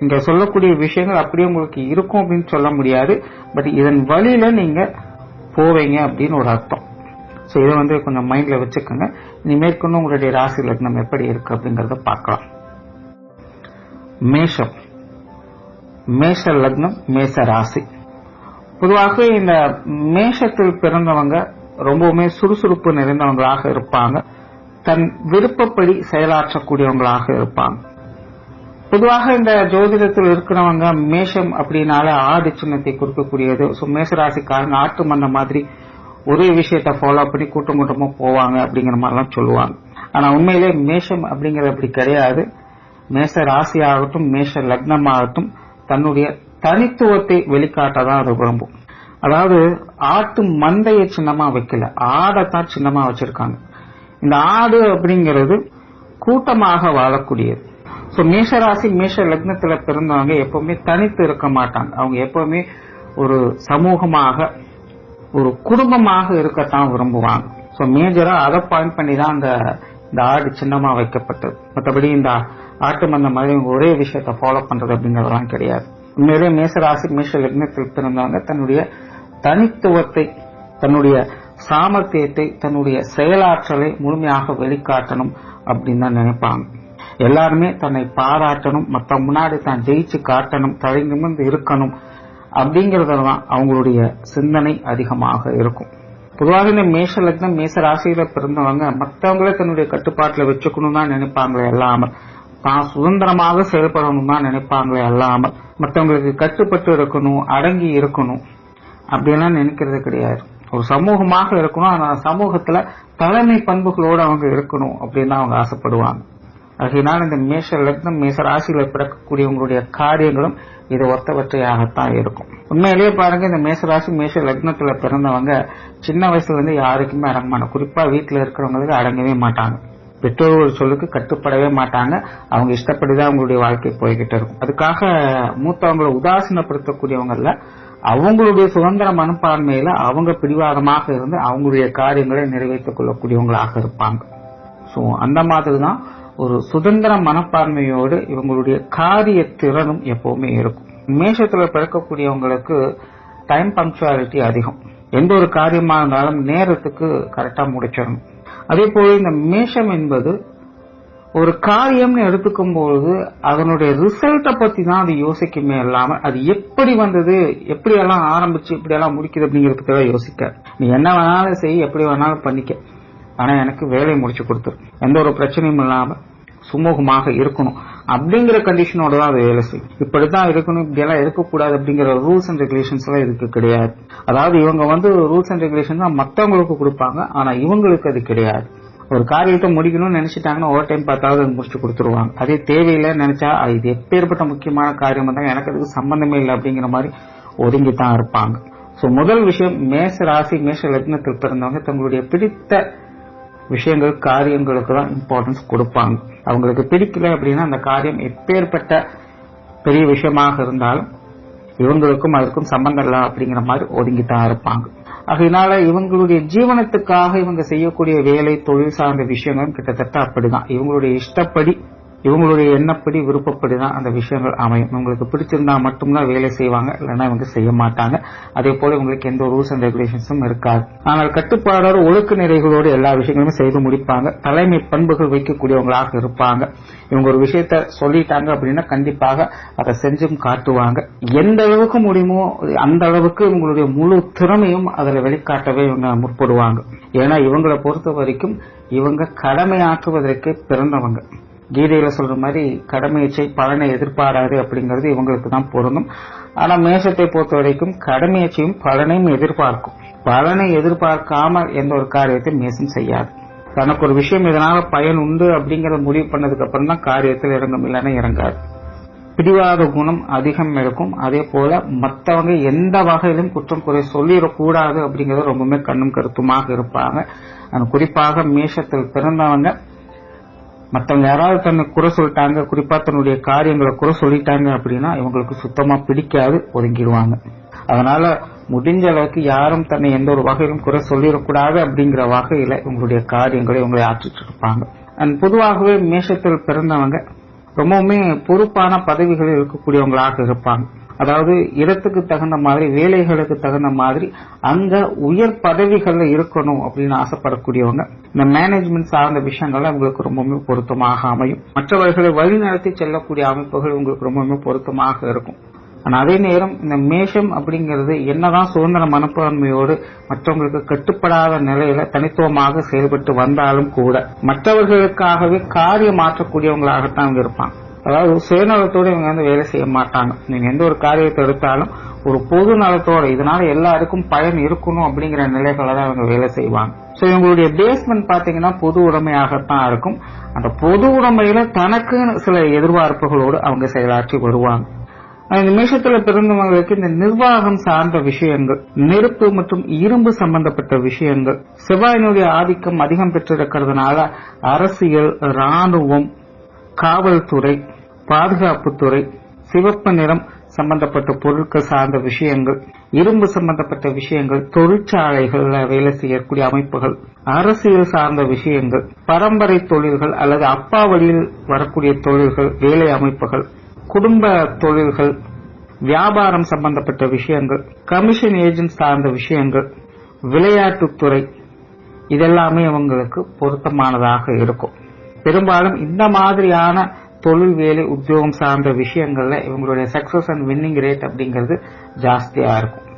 இங்க சொல்லக்கூடிய விஷயங்கள் அப்படியே உங்களுக்கு இருக்கும் அப்படின்னு சொல்ல முடியாது. பட் இதன் வழியில நீங்க போவீங்க அப்படின்னு ஒரு அர்த்தம். ஸோ இதை வந்து கொஞ்சம் மைண்ட்ல வச்சுக்கோங்க. இனி மேற்கொண்டு உங்களுடைய ராசி லக்னம் எப்படி இருக்கு அப்படிங்கறத பார்க்கலாம். மேஷம். மேஷ லக்னம் மேஷ ராசி. பொதுவாக இந்த மேஷத்தில் பிறந்தவங்க ரொம்பவுமே சுறுசுறுப்பு நிறைந்தவங்களாக இருப்பாங்க. தன் விருப்பப்படி செயலாற்றக்கூடியவங்களாக இருப்பாங்க. பொதுவாக இந்த ஜோதிடத்தில் இருக்கிறவங்க மேஷம் அப்படின்னால ஆடு சின்னத்தை கொடுக்கக்கூடியது ஸோ மேசராசிக்காரங்க ஆட்டு மந்த மாதிரி ஒரே விஷயத்த ஃபாலோ பண்ணி கூட்டம் கூட்டமா போவாங்க அப்படிங்கிற மாதிரிலாம் சொல்லுவாங்க. ஆனா உண்மையிலே மேஷம் அப்படிங்கிறது அப்படி கிடையாது. மேஷ ராசி ஆகட்டும் மேஷ லக்னம் ஆகட்டும் தன்னுடைய தனித்துவத்தை வெளிக்காட்டதான் அது விரும்பும் அதாவது ஆட்டு மந்தையை சின்னமா வைக்கல. ஆடைத்தான் சின்னமா வச்சிருக்காங்க. இந்த ஆடு அப்படிங்கிறது கூட்டமாக வாழக்கூடியது. ஸோ மேஷராசி மேஷ லக்னத்துல பிறந்தவங்க எப்பவுமே தனித்து இருக்க மாட்டாங்க. அவங்க எப்பவுமே ஒரு சமூகமாக ஒரு குடும்பமாக இருக்கத்தான் விரும்புவாங்க. ஸோ மேஜரா அதை பாயிண்ட் பண்ணி தான் அந்த இந்த ஆடு சின்னமா வைக்கப்பட்டது. மற்றபடி இந்த ஆட்டு மந்த மாதிரி ஒரே விஷயத்த ஃபாலோ பண்றது அப்படிங்கறதெல்லாம் கிடையாது. உண்மையிலே மேசராசி மேஷ லக்னத்தில் பிறந்தவங்க தன்னுடைய தனித்துவத்தை தன்னுடைய சாமர்த்தியத்தை தன்னுடைய செயலாற்றலை முழுமையாக வெளிக்காட்டணும் அப்படின்னு தான் நினைப்பாங்க. எல்லாருமே தன்னை பாராட்டணும் மற்ற முன்னாடி தான் ஜெயிச்சு காட்டணும் தலை நிமிர்ந்து இருக்கணும் அப்படிங்கறதுல தான் அவங்களுடைய சிந்தனை அதிகமாக இருக்கும். பொதுவாக இந்த மேஷ லக்னம் மேச ராசியில பிறந்தவங்க மற்றவங்கள தன்னுடைய கட்டுப்பாட்டுல வச்சுக்கணும் தான் நினைப்பாங்களே அல்லாமல் தான் சுதந்திரமாக செயல்படணும் தான் நினைப்பாங்களே அல்லாமல் மற்றவங்களுக்கு கட்டுப்பட்டு இருக்கணும் அடங்கி இருக்கணும் அப்படிலாம் நினைக்கிறது கிடையாது. ஒரு சமூகமாக இருக்கணும் ஆனா சமூகத்துல தலைமை பண்புகளோடு அவங்க இருக்கணும் அப்படின்னு அவங்க ஆசைப்படுவாங்க. ஆகையினால் இந்த மேஷ லக்னம் மேச ராசியில பிறக்கக்கூடியவங்களுடைய காரியங்களும் இது ஒத்தவற்றையாகத்தான் இருக்கும். உண்மையிலேயே பாருங்க இந்த மேச ராசி மேஷ லக்னத்துல பிறந்தவங்க சின்ன வயசுல இருந்து யாருக்குமே அடங்க மாட்டாங்க. குறிப்பா வீட்டுல இருக்கிறவங்களுக்கு அடங்கவே மாட்டாங்க. பெற்றோர்கள் சொல்லுக்கு கட்டுப்படவே மாட்டாங்க. அவங்க இஷ்டப்படிதான் அவங்களுடைய வாழ்க்கை போய்கிட்டு இருக்கும். அதுக்காக மூத்தவங்களை உதாசீனப்படுத்தக்கூடியவங்கல்ல அவங்களுடைய சுதந்திர மனப்பான்மையில அவங்க பிடிவாதமாக இருந்து அவங்களுடைய காரியங்களை நிறைவேற்றிக் கொள்ளக்கூடியவங்களாக இருப்பாங்க. சோ அந்த மாதிரி தான் ஒரு சுதந்திர மனப்பான்மையோடு இவங்களுடைய காரிய திறனும் எப்பவுமே இருக்கும். மேஷத்துல பிறக்கக்கூடியவங்களுக்கு டைம் பங்க்சுவாலிட்டி அதிகம். எந்த ஒரு காரியமா இருந்தாலும் நேரத்துக்கு கரெக்டா முடிச்சிடணும். அதே போல இந்த மேஷம் என்பது ஒரு காரியம்னு எடுத்துக்கும் பொழுது அதனுடைய ரிசல்ட்டை பத்தி தான் அது யோசிக்குமே இல்லாம அது எப்படி வந்தது எப்படி எல்லாம் ஆரம்பிச்சு இப்படி எல்லாம் முடிக்குது அப்படிங்கறத யோசிக்க. நீ என்ன வேணாலும் செய் எப்படி வேணாலும் பண்ணிக்க. ஆனால் எனக்கு வேலையை முடிச்சு கொடுத்துரு எந்த ஒரு பிரச்சனையும் இல்லாம சுமூகமாக இருக்கணும். அப்படிங்கிற கண்டிஷனோட தான் அது வேலை செய்யும். இப்படித்தான் இருக்கணும் இப்படியெல்லாம் இருக்கக்கூடாது அப்படிங்கிற ரூல்ஸ் அண்ட் ரெகுலேஷன்ஸ் எல்லாம் இதுக்கு கிடையாது. அதாவது இவங்க வந்து ரூல்ஸ் அண்ட் ரெகுலேஷன் தான் மற்றவங்களுக்கு கொடுப்பாங்க ஆனா இவங்களுக்கு அது கிடையாது. ஒரு காரியத்தை முடிக்கணும்னு நினைச்சிட்டாங்கன்னா ஓவர் டைம் பார்த்தாவது அது முடிச்சு கொடுத்துருவாங்க. அதே தேவையில்லை நினைச்சா அது இது எப்பேற்பட்ட முக்கியமான காரியம் தான் எனக்கு அதுக்கு சம்பந்தமே இல்லை அப்படிங்கிற மாதிரி ஒதுங்கி தான் இருப்பாங்க. ஸோ முதல் விஷயம் மேச ராசி மேஷ லக்னத்தில் பிறந்தவங்க தங்களுடைய பிடித்த விஷயங்கள் காரியங்களுக்கு தான் இம்பார்ட்டன்ஸ் கொடுப்பாங்க. அவங்களுக்கு பிடிக்கல அப்படின்னா அந்த காரியம் எப்பேற்பட்ட பெரிய விஷயமாக இருந்தாலும் இவங்களுக்கும் அதற்கும் சம்பந்தம் இல்லை அப்படிங்கிற மாதிரி ஒதுங்கி தான் இருப்பாங்க. அதனால இவங்களுடைய ஜீவனத்துக்காக இவங்க செய்யக்கூடிய வேலை தொழில் சார்ந்த விஷயங்களும் கிட்டத்தட்ட அப்படிதான். இவங்களுடைய இஷ்டப்படி இவங்களுடைய எண்ணப்படி விருப்பப்படி தான் அந்த விஷயங்கள் அமையும். உங்களுக்கு பிடிச்சிருந்தா மட்டும்தான் வேலை செய்வாங்க இல்லைன்னா இவங்க செய்ய மாட்டாங்க. அதே போல இவங்களுக்கு எந்த ரூல்ஸ் அண்ட் ரெகுலேஷன்ஸும் இருக்காது. ஆனால் கட்டுப்பாடோடு ஒழுக்க நிறைகளோடு எல்லா விஷயங்களுமே செய்து முடிப்பாங்க. தலைமை பண்புகள் வைக்கக்கூடியவங்களாக இருப்பாங்க. இவங்க ஒரு விஷயத்த சொல்லிட்டாங்க அப்படின்னா கண்டிப்பாக அதை செஞ்சும் காட்டுவாங்க. எந்த அளவுக்கு முடியுமோ அந்த அளவுக்கு இவங்களுடைய முழு திறமையும் அதில் வெளிக்காட்டவே இவங்க முற்படுவாங்க. ஏன்னா இவங்களை பொறுத்த வரைக்கும் இவங்க கடமையாற்றுவதற்கு பிறந்தவங்க. கீதையில சொல்ற மாதிரி கடமையச்சை பலனை எதிர்பாராது அப்படிங்கிறது இவங்களுக்கு தான் பொருந்தும். ஆனா மேஷத்தை பொறுத்த வரைக்கும் கடமையச்சையும் பலனையும் எதிர்பார்க்கும். பலனை எதிர்பார்க்காம எந்த ஒரு காரியத்தையும் மேசம் செய்யாது. தனக்கு ஒரு விஷயம் இதனால பயன் உண்டு அப்படிங்கறத முடிவு பண்ணதுக்கு அப்புறம் தான் காரியத்தில் இறங்கும் இல்லைன்னா இறங்காது. பிடிவாத குணம் அதிகம் இருக்கும். அதே போல மற்றவங்க எந்த வகையிலும் குற்றம் குறை சொல்லிடக்கூடாது அப்படிங்கறது ரொம்பவுமே கண்ணும் கருத்துமாக இருப்பாங்க. குறிப்பாக மேஷத்தில் பிறந்தவங்க மற்றவங்க யாராவது தன்னை குறை சொல்லிட்டாங்க குறிப்பா தன்னுடைய காரியங்களை குறை சொல்லிட்டாங்க அப்படின்னா இவங்களுக்கு சுத்தமா பிடிக்காது ஒதுங்கிடுவாங்க. அதனால முடிஞ்ச அளவுக்கு யாரும் தன்னை எந்த ஒரு வகையிலும் குறை சொல்லிடக்கூடாது அப்படிங்கிற வகையில இவங்களுடைய காரியங்களை இவங்களை ஆற்றிட்டு இருப்பாங்க. அண்ட் பொதுவாகவே மேஷத்தில் பிறந்தவங்க ரொம்பவுமே பொறுப்பான பதவிகளில் இருக்கக்கூடியவங்களாக இருப்பாங்க. அதாவது இடத்துக்கு தகுந்த மாதிரி வேலைகளுக்கு தகுந்த மாதிரி அங்க உயர் பதவிகள்ல இருக்கணும் அப்படின்னு ஆசைப்படக்கூடியவங்க இந்த மேனேஜ்மெண்ட் சார்ந்த விஷயங்கள் உங்களுக்கு ரொம்பவுமே பொருத்தமாக அமையும். மற்றவர்களை வழிநடத்தி செல்லக்கூடிய அமைப்புகள் உங்களுக்கு ரொம்பவுமே பொருத்தமாக இருக்கும். ஆனால் அதே நேரம் இந்த மேஷம் அப்படிங்கிறது என்னதான் சுதந்திர மனப்பான்மையோடு மற்றவங்களுக்கு கட்டுப்படாத நிலையில தனித்துவமாக செயல்பட்டு வந்தாலும் கூட மற்றவர்களுக்காகவே காரியம் மாற்றக்கூடியவங்களாகத்தான் இருப்பாங்க. அதாவது சுயநலத்தோடு இவங்க வந்து வேலை செய்ய மாட்டாங்க. நீங்க எந்த ஒரு காரியத்தை எடுத்தாலும் ஒரு பொது நலத்தோட இதனால எல்லாருக்கும் பயன் இருக்கணும் அப்படிங்கிற நிலைகளை தான் இவங்க வேலை செய்வாங்க. ஸோ இவங்களுடைய பேஸ்மெண்ட் பாத்தீங்கன்னா பொது உடைமையாகத்தான் இருக்கும். அந்த பொது உடைமையில தனக்குன்னு சில எதிர்பார்ப்புகளோடு அவங்க செயலாற்றி வருவாங்க. இந்த மேஷத்துல பிறந்தவங்களுக்கு இந்த நிர்வாகம் சார்ந்த விஷயங்கள் நெருப்பு மற்றும் இரும்பு சம்பந்தப்பட்ட விஷயங்கள் செவ்வாயினுடைய ஆதிக்கம் அதிகம் பெற்றிருக்கிறதுனால அரசியல் ராணுவம் காவல்துறை பாதுகாப்புத்துறை சிவப்பு நிறம் சம்பந்தப்பட்ட பொருட்கள் சார்ந்த விஷயங்கள் இரும்பு சம்பந்தப்பட்ட விஷயங்கள் தொழிற்சாலைகள்ல வேலை செய்யக்கூடிய அமைப்புகள் அரசியல் சார்ந்த விஷயங்கள் பரம்பரை தொழில்கள் அல்லது அப்பா வழியில் வரக்கூடிய தொழில்கள் வேலை அமைப்புகள் குடும்ப தொழில்கள் வியாபாரம் சம்பந்தப்பட்ட விஷயங்கள் கமிஷன் ஏஜென்ட் சார்ந்த விஷயங்கள் விளையாட்டுத்துறை இதெல்லாமே அவங்களுக்கு பொருத்தமானதாக இருக்கும். பெரும்பாலும் இந்த மாதிரியான தொழில் வேலை உத்தியோகம் சார்ந்த விஷயங்கள்ல இவங்களுடைய சக்சஸ் அண்ட் வின்னிங் ரேட் அப்படிங்கிறது ஜாஸ்தியா இருக்கும்.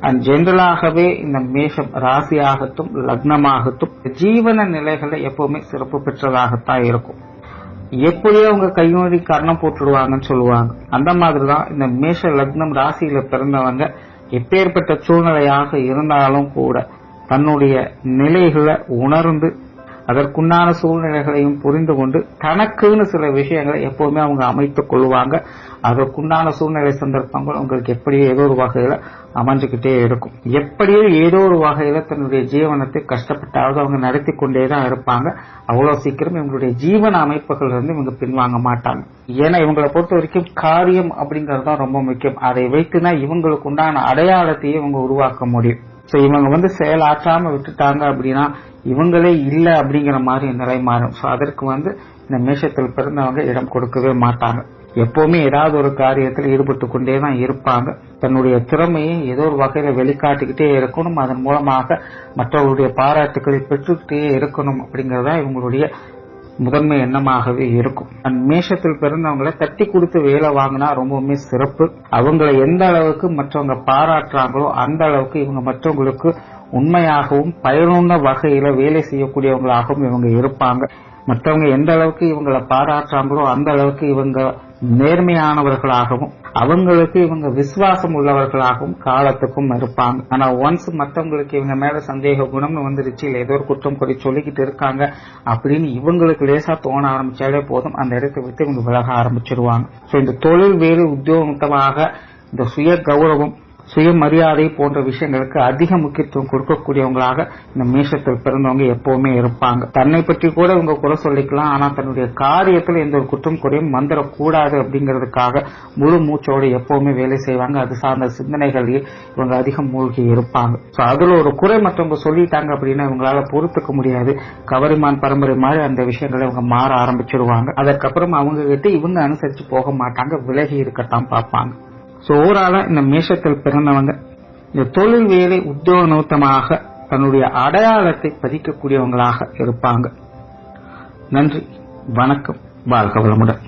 அண்ட் ஜென்ரலாகவே இந்த மேஷம் ராசியாகட்டும் லக்னமாகட்டும் ஜீவன நிலைகள்ல எப்பவுமே சிறப்பு பெற்றதாகத்தான் இருக்கும். எப்படியோ அவங்க கைமொழி கர்ணம் போட்டுடுவாங்கன்னு சொல்லுவாங்க. அந்த மாதிரிதான் இந்த மேஷ லக்னம் ராசியில பிறந்தவங்க எப்பேற்பட்ட சூழ்நிலையாக இருந்தாலும் கூட தன்னுடைய நிலைகளை உணர்ந்து அதற்குண்டான சூழ்நிலைகளையும் புரிந்து கொண்டு தனக்குன்னு சில விஷயங்களை எப்பவுமே அவங்க அமைத்துக் கொள்வாங்க. அதற்குண்டான சூழ்நிலை சந்தர்ப்பங்கள் உங்களுக்கு எப்படியோ ஏதோ ஒரு வகையில அமைஞ்சுக்கிட்டே இருக்கும். எப்படியோ ஏதோ ஒரு வகையில தன்னுடைய ஜீவனத்தை கஷ்டப்பட்டாவது அவங்க நடத்தி கொண்டே தான் இருப்பாங்க. அவ்வளவு சீக்கிரம் இவங்களுடைய ஜீவன அமைப்புகள் இருந்து இவங்க பின்வாங்க மாட்டாங்க. ஏன்னா இவங்களை பொறுத்த வரைக்கும் காரியம் அப்படிங்கறது தான் ரொம்ப முக்கியம். அதை வைத்துனா இவங்களுக்கு உண்டான அடையாளத்தையே இவங்க உருவாக்க முடியும். ஸோ இவங்க வந்து செயலாற்றாம விட்டுட்டாங்க அப்படின்னா இவங்களே இல்ல அப்படிங்கிற மாதிரி நிலை மாறும். சோ அதற்கு வந்து இந்த மேஷத்தில் பிறந்தவங்க இடம் கொடுக்கவே மாட்டாங்க. எப்பவுமே ஏதாவது ஒரு காரியத்தில் ஈடுபட்டு கொண்டே தான் இருப்பாங்க. தன்னுடைய திறமையை ஏதோ ஒரு வகையில வெளிக்காட்டிக்கிட்டே இருக்கணும். அதன் மூலமாக மற்றவர்களுடைய பாராட்டுக்களை பெற்றுக்கிட்டே இருக்கணும் அப்படிங்கறதா இவங்களுடைய முதன்மை எண்ணமாகவே இருக்கும். அந்த மேஷத்தில் பிறந்தவங்களை தட்டி கொடுத்து வேலை வாங்கினா ரொம்பவுமே சிறப்பு. அவங்களை எந்த அளவுக்கு மற்றவங்க பாராட்டுறாங்களோ அந்த அளவுக்கு இவங்க மற்றவங்களுக்கு உண்மையாகவும் பயனுள்ள வகையில வேலை செய்யக்கூடியவங்களாகவும் இவங்க இருப்பாங்க. மற்றவங்க எந்த அளவுக்கு இவங்களை பாராட்டுறாங்களோ அந்த அளவுக்கு இவங்க நேர்மையானவர்களாகவும் அவங்களுக்கு இவங்க விசுவாசம் உள்ளவர்களாகவும் காலத்துக்கும் இருப்பாங்க. ஆனா ஒன்ஸ் மற்றவங்களுக்கு இவங்க மேல சந்தேக குணம்னு வந்துருச்சு இல்ல ஏதோ ஒரு குற்றம் குறை சொல்லிக்கிட்டு இருக்காங்க அப்படின்னு இவங்களுக்கு லேசா தோண ஆரம்பிச்சாலே போதும். அந்த இடத்தை விட்டு இவங்க விலக ஆரம்பிச்சிருவாங்க. ஸோ இந்த தொழில் வேறு உத்தியோகமாக இந்த சுய கௌரவம் சுயமரியாதை போன்ற விஷயங்களுக்கு அதிக முக்கியத்துவம் கொடுக்கக்கூடியவங்களாக இந்த மேஷத்தில் பிறந்தவங்க எப்பவுமே இருப்பாங்க. தன்னை பற்றி கூட இவங்க குறை சொல்லிக்கலாம். ஆனா தன்னுடைய காரியத்தில் எந்த ஒரு குற்றம் குறையும் வந்துடக்கூடாது அப்படிங்கிறதுக்காக முழு மூச்சோடு எப்பவுமே வேலை செய்வாங்க. அது சார்ந்த சிந்தனைகளையே இவங்க அதிகம் மூழ்கி இருப்பாங்க. சோ அதுல ஒரு குறை மற்றவங்க சொல்லிட்டாங்க அப்படின்னா இவங்களால பொறுத்துக்க முடியாது. கவரிமான் பரம்பரை மாதிரி அந்த விஷயங்களை இவங்க மாற ஆரம்பிச்சிருவாங்க. அதற்கப்புறம் அவங்க கிட்ட இவங்க அனுசரிச்சு போக மாட்டாங்க. விலகி இருக்கத்தான் பார்ப்பாங்க. சோ ஓவராலா இந்த மேஷத்தில் பிறந்தவங்க இந்த தொழில் வேலை உத்தியோக நோத்தமாக தன்னுடைய அடையாளத்தை பதிக்கக்கூடியவங்களாக இருப்பாங்க. நன்றி வணக்கம் வாழ்க வளமுடன்.